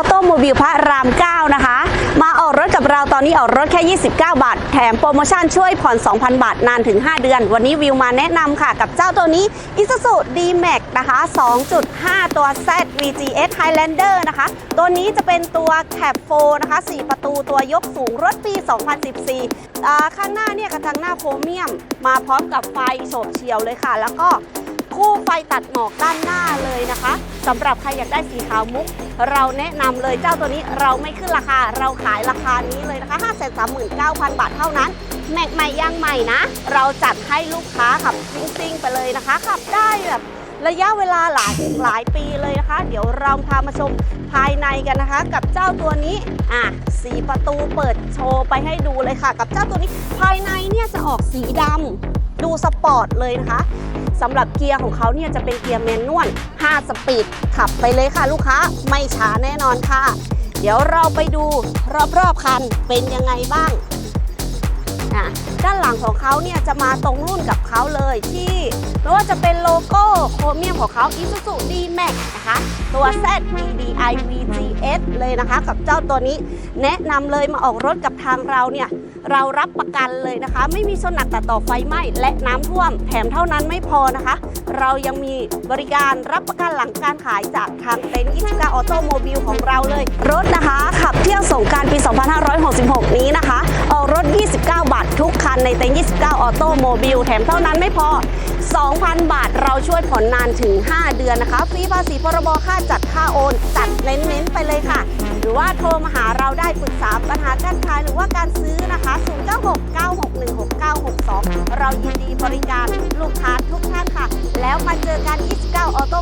อโตโมบิลพระราม 9 นะคะ มาออกรถกับเราตอนนี้ออกรถแค่ 29 บาท แถมโปรโมชั่นช่วยผ่อน 2,000 บาท นานถึง 5 เดือน วันนี้วิวมาแนะนำค่ะ กับเจ้าตัวนี้ Isuzu D-Max นะคะ 2.5 ตัว Z VGS Highlander นะคะ ตัวนี้จะเป็นตัว Cab 4นะคะ 4 ประตูตัวยกสูงรถปี 2014อ่ข้างหน้าเนี่ยกระจังหน้าโครเมียม มาพร้อมกับไฟโฉบเฉียวเลยค่ะ แล้วก็ คู่ไฟตัดหมอกด้านหน้าเลยนะคะสำหรับใครอยากได้สีขาวมุก เราแนะนำเลยเจ้าตัวนี้เราไม่ขึ้นราคา เราขายราคานี้เลยนะคะ 539,000 บาทเท่านั้นแม็กใหม่ย่างใหม่นะ เราจัดให้ลูกค้าขับซิ่งๆไปเลยนะคะขับได้แบบระยะเวลาหลายหลายปีเลยนะคะ เดี๋ยวเราพามาชมภายในกันนะคะ กับเจ้าตัวนี้อะสีประตูเปิดโชว์ไปให้ดูเลยค่ะ กับเจ้าตัวนี้ภายในเนี่ยจะออกสีดำ ดูสปอร์ตเลยนะคะสำหรับเกียร์ของเขาเนี่ยจะเป็นเกียร์แมนนวล 5 สปีด ขับไปเลยค่ะลูกค้า ไม่ช้าแน่นอนค่ะ เดี๋ยวเราไปดูรอบๆคันเป็นยังไงบ้างนะด้านหลังของเขาเนี่ยจะมาตรงรุ่นกับเขาเลยที่ไม่ว่าจะเป็นโลโก้โค ของเขา Isuzu D-Max นะคะ ตัว Z DDI VGS เลยนะคะ กับเจ้าตัวนี้แนะนำเลยมาออกรถกับทางเราเนี่ย เรารับประกันเลยนะคะ ไม่มีชนหนักตัดต่อไฟไหม้และน้ำท่วม แถมเท่านั้นไม่พอนะคะ เรายังมีบริการรับประกันหลังการขายจากทางเต็นท์29ออโตโมบิลของเราเลย รถนะคะขับ คันในเต็นท์29 ออโต้โมบิลแถมเท่านั้นไม่พอ 2,000 บาทเราช่วยผ่อนนานถึง 5 เดือนนะคะ ฟรีภาษีพรบค่าจัดค่าโอน จัดเน้นๆไปเลยค่ะ หรือว่าโทรมาหาเราได้ปรึกษาปัญหาการขายหรือว่าการซื้อนะคะ 0969616962 เรายินดีบริการลูกค้าทุกท่านค่ะ แล้วมาเจอกัน 29 ออโต้